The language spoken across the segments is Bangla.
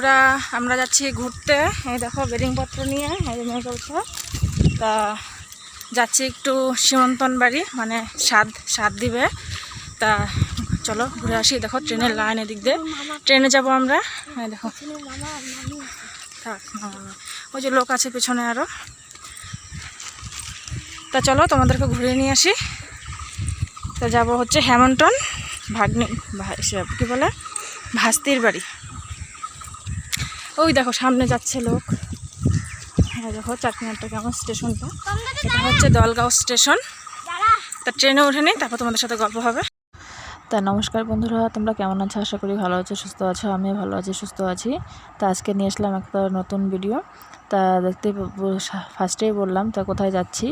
বন্ধুরা, আমরা যাচ্ছি ঘুরতে। এই দেখো বেডিংপত্র নিয়ে, এই যে মেয়ে চলছে তা যাচ্ছি একটু সীমন্তন বাড়ি মানে স্বাদ স্বাদ দিবে। তা চলো ঘুরে আসি। দেখো, ট্রেনের লাইন এদিক দিয়ে। ট্রেনে যাব আমরা। এই দেখো। থাক। ওই যে লোক আছে পেছনে আরও তা চলো, তোমাদেরকে ঘুরে নিয়ে আসি। তা যাব হচ্ছে হ্যামন্টন ভাগ্নি কী বলে? ভাস্তির বাড়ি। ওই দেখো, সামনে যাচ্ছে লোক। হ্যাঁ দেখো চাটমিনারটা কেমন স্টেশনটা। এটা হচ্ছে দলগাঁও স্টেশন। তা ট্রেনে উঠে নেই তারপর তোমাদের সাথে গল্প হবে। তা নমস্কার বন্ধুরা, তোমরা কেমন আছো? আশা করি ভালো আছো, সুস্থ আছো আমি ভালো আছি, সুস্থ আছি। তা আজকে নিয়ে আসলাম একটা নতুন ভিডিও তা দেখতে ফার্স্টেই বললাম, তা কোথায় যাচ্ছি?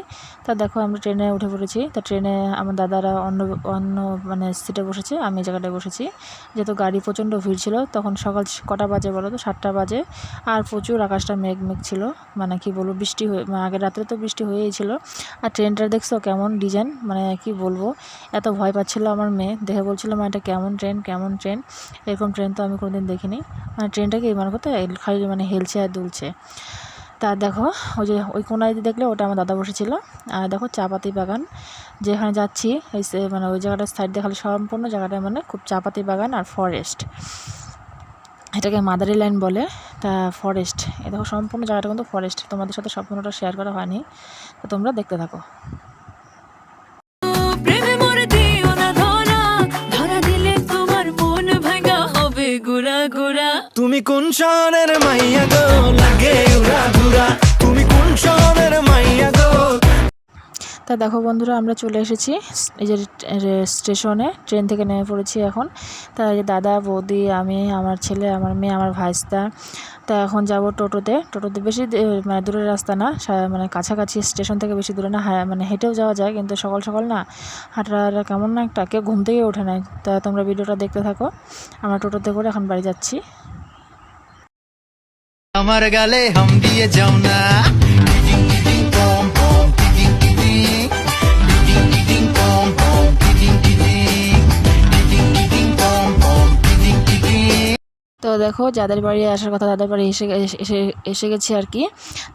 তা দেখো, আমরা ট্রেনে উঠে পড়েছি। তা ট্রেনে আমার দাদারা অন্য অন্য মানে সিটে বসেছে, আমি এই জায়গাটায় বসেছি। যেহেতু গাড়ি প্রচণ্ড ভিড় ছিল, তখন সকাল কটা বাজে বলো তো, সাতটা বাজে। আর প্রচুর আকাশটা মেঘ মেঘ ছিল মানে কি বলব, বৃষ্টি হয়ে মানে আগের রাত্রে তো বৃষ্টি হয়েই ছিল। আর ট্রেনটা দেখছ কেমন ডিজাইন মানে কি বলব, এত ভয় পাচ্ছিলো আমার মেয়ে। দেখে বলছিল, মা, এটা কেমন ট্রেন কেমন ট্রেন? এরকম ট্রেন তো আমি কোনোদিন দেখিনি। মানে ট্রেনটাকে মানে কোথায়? খালি মানে হেলছে আর দুলছে। তা দেখো ওই যে ওই কোনায় যে দেখলে ওটা আমার দাদা বসেছিল। আর দেখো চা পাতি বাগান যেখানে যাচ্ছি ওই মানে ওই জায়গাটার সাইড দেখালে সম্পূর্ণ জায়গাটা মানে খুব চা পাতি বাগান আর ফরেস্ট এটাকে মাদারি লাইন বলে তা ফরেস্ট এ দেখো সম্পূর্ণ জায়গাটা কিন্তু ফরেস্ট তোমাদের সাথে সম্পূর্ণটা শেয়ার করা হয়নি। তো তোমরা দেখতে থাকো। মন তুমি কোন শহরের মাইয়া গো লাগে তা দেখো বন্ধুরা, আমরা চলে এসেছি এই যে স্টেশনে, ট্রেন থেকে নেমে পড়েছি এখন। তা এই যে দাদা, বৌদি, আমি, আমার ছেলে, আমার মেয়ে, আমার ভাইস্তা, তা এখন যাব টোটোতে। টোটোতে বেশি মানে দূরের রাস্তা না মানে কাছাকাছি স্টেশন থেকে বেশি দূরে না হ্যাঁ মানে হেঁটেও যাওয়া যায়, কিন্তু সকাল সকাল না হাঁটাটা কেমন না একটা, কেউ ঘুম থেকে ওঠে নাই তা তোমরা ভিডিওটা দেখতে থাকো, আমরা টোটোতে করে এখন বাড়ি যাচ্ছি। আমার গালে হাম দিয়ে যাও না। দেখো যাদের বাড়ি আসার কথা তাদের বাড়ি এসে এসে এসে গেছি আর কি।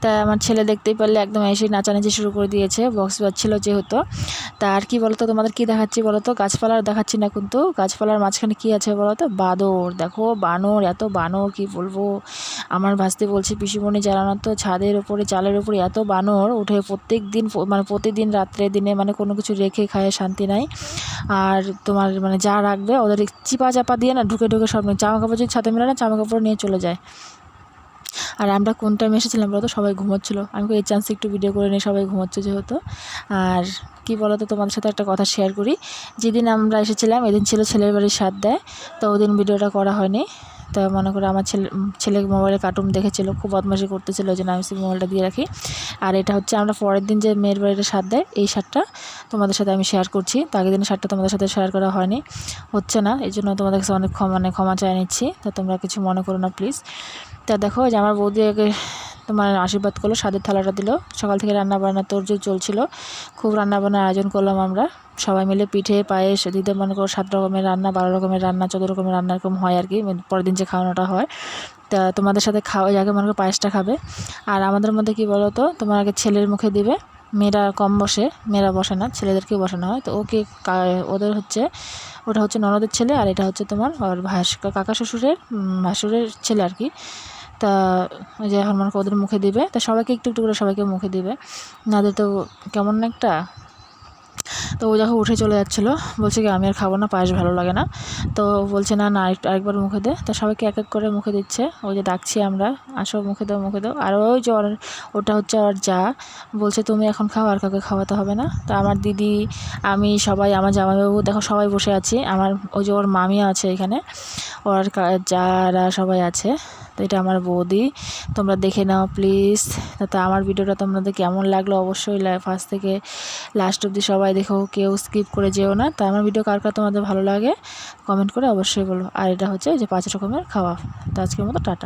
তা আমার ছেলে দেখতেই পারলে একদম এসে নাচানাচি শুরু করে দিয়েছে বক্স বাজছিল যেহেতু। তা আর কি বলতো, তোমাদের কি দেখাচ্ছি বলো তো গাছপালার দেখাচ্ছি না কিন্তু, গাছপালার মাঝখানে কি আছে বলো তো বাদর দেখো বানর, এত বানর, কি বলব? আমার ভাসতে বলছে, পিসিমণি জ্বালানো তো ছাদের উপরে, চালের উপরে এত বানর, উঠে প্রত্যেক দিন মানে প্রতিদিন রাত্রে দিনে মানে কোনো কিছু রেখে খায়, শান্তি নাই। আর তোমার মানে যা রাখবে, ওদের চিপা চাপা দিয়ে না, ঢুকে ঢুকে সব জামা কাপড় যদি ছাতে মেলে না জামা কাপড় নিয়ে চলে যায়। আর আমরা কোন টাইমে এসেছিলাম বলতো? সবাই ঘুমোচ্ছিল। আমি এই চান্স একটু ভিডিও করে নিই, সবাই ঘুমোচ্ছে যেহেতু। আর কি বলতো, তোমাদের সাথে একটা কথা শেয়ার করি। যেদিন আমরা এসেছিলাম, এদিন ছিল ছেলের বাড়ির সাথ দেয় তো ওদিন ভিডিওটা করা হয়নি। তো মনে করে আমার ছেলে ছেলে মোবাইলে কার্টুন দেখেছিল, খুব বদমাশি করতেছিল, ওই জন্য আমি সেই মোবাইলটা দিয়ে রাখি। আর এটা হচ্ছে আমরা পরের দিন যে মেয়ের বাড়িটা সার দেয়, এই শার্টটা তোমাদের সাথে আমি শেয়ার করছি। তো আগের দিনের শার্টটা তোমাদের সাথে শেয়ার করা হয়নি। হচ্ছে না, এই জন্য তোমাদের কাছে অনেক ক্ষমা মানে ক্ষমা চাই নিচ্ছি। তা তোমরা কিছু মনে করো না প্লিজ তা দেখো যে আমার বৌদি আগে তোমার আশীর্বাদ করল, স্বাদের থালাটা দিল। সকাল থেকে রান্না বান্না তোরজোর চলছিল। খুব রান্না বান্নার আয়োজন করলাম আমরা। সবাই মিলে পিঠে, পায়েস দিতে মনে করো সাত রকমের রান্না, বারো রকমের রান্না, চোদ্দ রকমের রান্না এরকম হয় আর কি। মানে পরের দিন যে খাওয়ানোটা হয়। তা তোমাদের সাথে খাওয়া আগে মনে করো পায়েসটা খাবে। আর আমাদের মধ্যে কি বলো তো তোমার আগে ছেলের মুখে দিবে। মেয়েরা কম বসে, মেয়েরা বসে না ছেলেদেরকেই বসানো হয়। তো ওকে ওদের হচ্ছে, ওটা হচ্ছে ননদের ছেলে আর এটা হচ্ছে তোমার ভাস, কাকা শ্বশুরের ভাসুরের ছেলে আর কি। তা ওই যে মনে করো ওদের মুখে দিবে। তা সবাইকে একটু একটু করে সবাইকে মুখে দিবে। নাদের তো কেমন একটা? তো ও যখন উঠে চলে যাচ্ছিল। বলছে কি, আমি আর খাব না, পায়েস ভালো লাগে না। তো বলছে, না না আরেকবার মুখে দে। তা সবাইকে এক এক করে মুখে দিচ্ছে। ওই যে ডাকছি আমরা, আসো, মুখে দাও মুখে দাও। আর ওই যে ওটা হচ্ছে ওর যা। বলছে, তুমি এখন খাও, আর কাউকে খাওয়াতে হবে না। তা আমার দিদি, আমি সবাই, আমার জামাইবাবু, দেখো সবাই বসে আছি। আমার ওই যে ওর মামিও আছে এখানে। ওর যারা সবাই আছে। এটা আমার বৌদি। তোমরা দেখে নাও প্লিজ। তাতে আমার ভিডিওটা তোমাদের কেমন লাগল অবশ্যই ফার্স্ট থেকে লাস্ট অবধি সবাই দেখো, কেউ স্কিপ করে যেও না। তা আমার ভিডিও কার কার তোমাদের ভালো লাগে, কমেন্ট করে অবশ্যই বলো। আর এটা হচ্ছে যে পাঁচ রকমের খাওয়া। তো আজকের মতো টাটা।